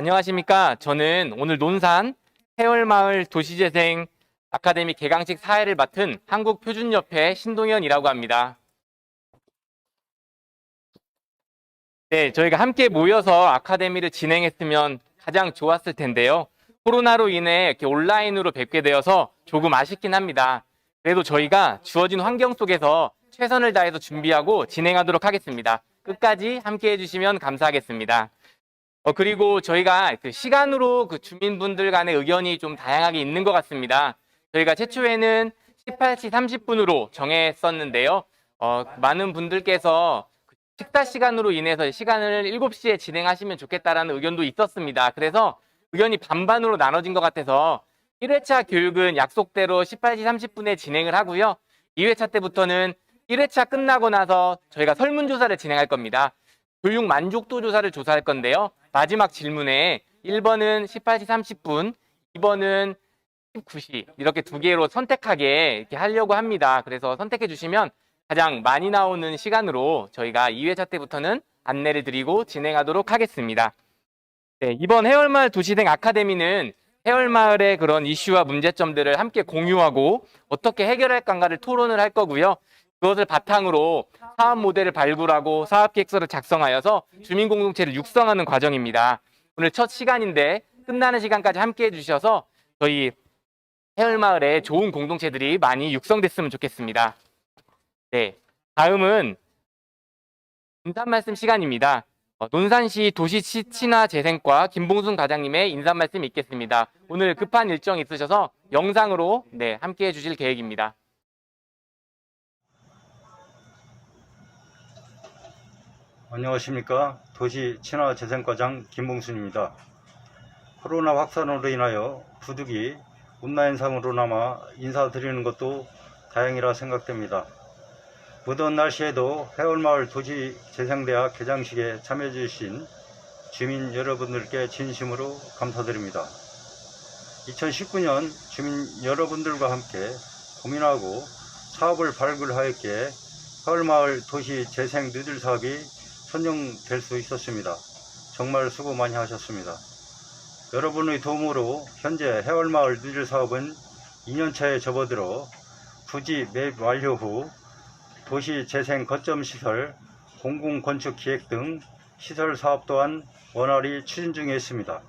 안녕하십니까. 저는 오늘 논산 해월마을 도시재생 아카데미 개강식 사회를 맡은 한국표준협회 신동현이라고 합니다. 네, 저희가 함께 모여서 아카데미를 진행했으면 가장 좋았을 텐데요. 코로나로 인해 이렇게 온라인으로 뵙게 되어서 조금 아쉽긴 합니다. 그래도 저희가 주어진 환경 속에서 최선을 다해서 준비하고 진행하도록 하겠습니다. 끝까지 함께 해주시면 감사하겠습니다. 어, 그리고 저희가 그 시간으로 그 주민분들 간의 의견이 좀 다양하게 있는 것 같습니다. 저희가 최초에는 18시 30분으로 정했었는데요. 어, 많은 분들께서 그 식사 시간으로 인해서 시간을 7시에 진행하시면 좋겠다라는 의견도 있었습니다. 그래서 의견이 반반으로 나눠진 것 같아서 1회차 교육은 약속대로 18시 30분에 진행을 하고요. 2회차 때부터는 1회차 끝나고 나서 저희가 설문조사를 진행할 겁니다. 교육 만족도 조사를 조사할 건데요. 마지막 질문에 1번은 18시 30분, 2번은 19시 이렇게 두 개로 선택하게 이렇게 하려고 합니다. 그래서 선택해 주시면 가장 많이 나오는 시간으로 저희가 2회차 때부터는 안내를 드리고 진행하도록 하겠습니다. 네, 이번 해월마을 도시생 아카데미는 해월마을의 그런 이슈와 문제점들을 함께 공유하고 어떻게 해결할 건가를 토론을 할 거고요. 그것을 바탕으로 사업 모델을 발굴하고 사업 계획서를 작성하여서 주민 공동체를 육성하는 과정입니다. 오늘 첫 시간인데 끝나는 시간까지 함께 해주셔서 저희 해월마을에 좋은 공동체들이 많이 육성됐으면 좋겠습니다. 네, 다음은 인사 말씀 시간입니다. 어, 논산시 도시 치- 친화 재생과 김봉순 과장님의 인사 말씀 있겠습니다. 오늘 급한 일정이 있으셔서 영상으로 네, 함께 해주실 계획입니다. 안녕하십니까. 도시 친화 재생과장 김봉순입니다. 코로나 확산으로 인하여 부득이 온라인상으로나마 인사드리는 것도 다행이라 생각됩니다. 무더운 날씨에도 해월마을 도시 재생대학 개장식에 참여해 주신 주민 여러분들께 진심으로 감사드립니다. 2019년 주민 여러분들과 함께 고민하고 사업을 발굴하였기에 해월마을 도시 재생 누들 사업이 선정될 수 있었습니다. 정말 수고 많이 하셨습니다. 여러분의 도움으로 현재 해월마을 누질 사업은 2년차에 접어들어 부지 매입 완료 후 도시 재생 거점 시설, 공공건축 기획 등 시설 사업 또한 원활히 추진 중에 있습니다.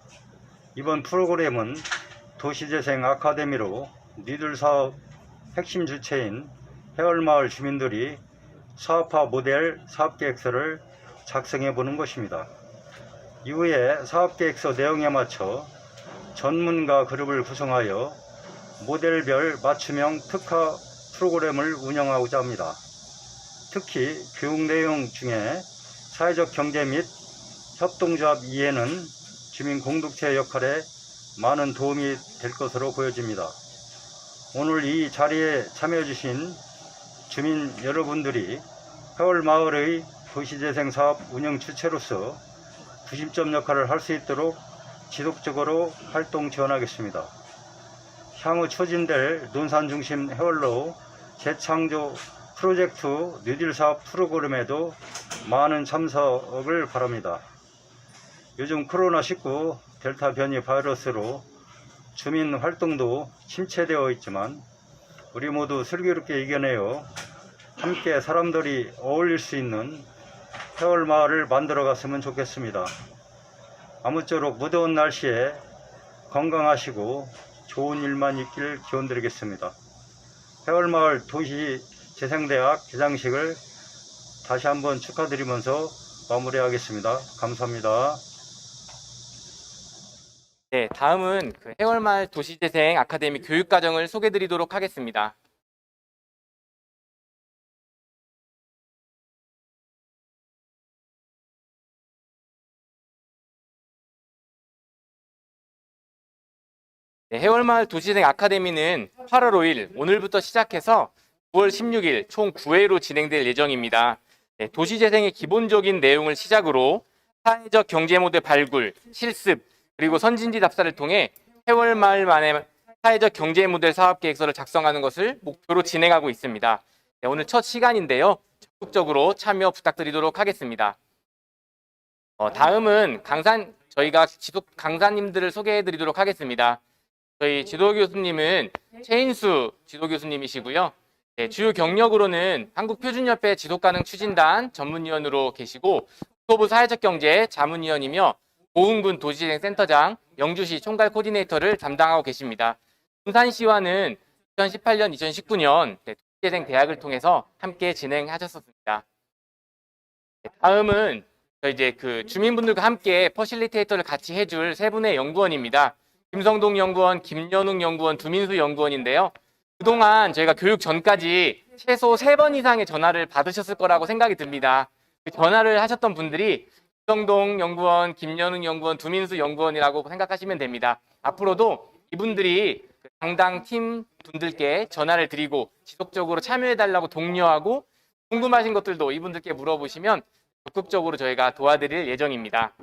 이번 프로그램은 도시재생 아카데미로 니들 사업 핵심 주체인 해월마을 주민들이 사업화 모델 사업계획서를 작성해 보는 것입니다. 이후에 사업계획서 내용에 맞춰 전문가 그룹을 구성하여 모델별 맞춤형 특화 프로그램을 운영하고자 합니다. 특히 교육 내용 중에 사회적 경제 및 협동조합 이해는 주민 공동체 역할에 많은 도움이 될 것으로 보여집니다. 오늘 이 자리에 참여해 주신 주민 여러분들이 해월 마을의 도시재생 사업 운영 주체로서 구심점 역할을 할 수 있도록 지속적으로 활동 지원하겠습니다. 향후 추진될 논산 중심 해월로 재창조 프로젝트 뉴딜 사업 프로그램에도 많은 참석을 바랍니다. 요즘 코로나19 델타 변이 바이러스로 주민 활동도 침체되어 있지만 우리 모두 슬기롭게 이겨내어 함께 사람들이 어울릴 수 있는 해월 마을을 만들어 갔으면 좋겠습니다. 아무쪼록 무더운 날씨에 건강하시고 좋은 일만 있길 기원 드리겠습니다. 해월 마을 도시 재생대학 개장식을 다시 한번 축하드리면서 마무리하겠습니다. 감사합니다. 네, 다음은 그 해월마을 도시재생 아카데미 교육과정을 소개드리도록 하겠습니다. 네, 해월마을 도시재생 아카데미는 8월 5일 오늘부터 시작해서 9월 16일 총 9회로 진행될 예정입니다. 네, 도시재생의 기본적인 내용을 시작으로 사회적 경제 모델 발굴, 실습, 그리고 선진지 답사를 통해 해월마을 만의 사회적 경제 모델 사업 계획서를 작성하는 것을 목표로 진행하고 있습니다. 네, 오늘 첫 시간인데요. 적극적으로 참여 부탁드리도록 하겠습니다. 어, 다음은 강산 저희가 지도 강사님들을 소개해 드리도록 하겠습니다. 저희 지도 교수님은 최인수 지도 교수님이시고요. 네, 주요 경력으로는 한국표준협회 지속가능 추진단 전문위원으로 계시고 국토부 사회적 경제 자문위원이며 보은군 도시재생 센터장, 영주시 총괄 코디네이터를 담당하고 계십니다. 군산시와는 2018년, 2019년 도시재생 대학을 통해서 함께 진행하셨습니다. 네, 다음은 이제 그 주민분들과 함께 퍼실리테이터를 같이 해줄 세 분의 연구원입니다. 김성동 연구원, 김연웅 연구원, 두민수 연구원인데요. 그동안 저희가 교육 전까지 최소 세 번 이상의 전화를 받으셨을 거라고 생각이 듭니다. 그 전화를 하셨던 분들이 김성동 연구원, 김연웅 연구원, 두민수 연구원이라고 생각하시면 됩니다. 앞으로도 이분들이 그 당당 팀 분들께 전화를 드리고 지속적으로 참여해달라고 독려하고 궁금하신 것들도 이분들께 물어보시면 적극적으로 저희가 도와드릴 예정입니다.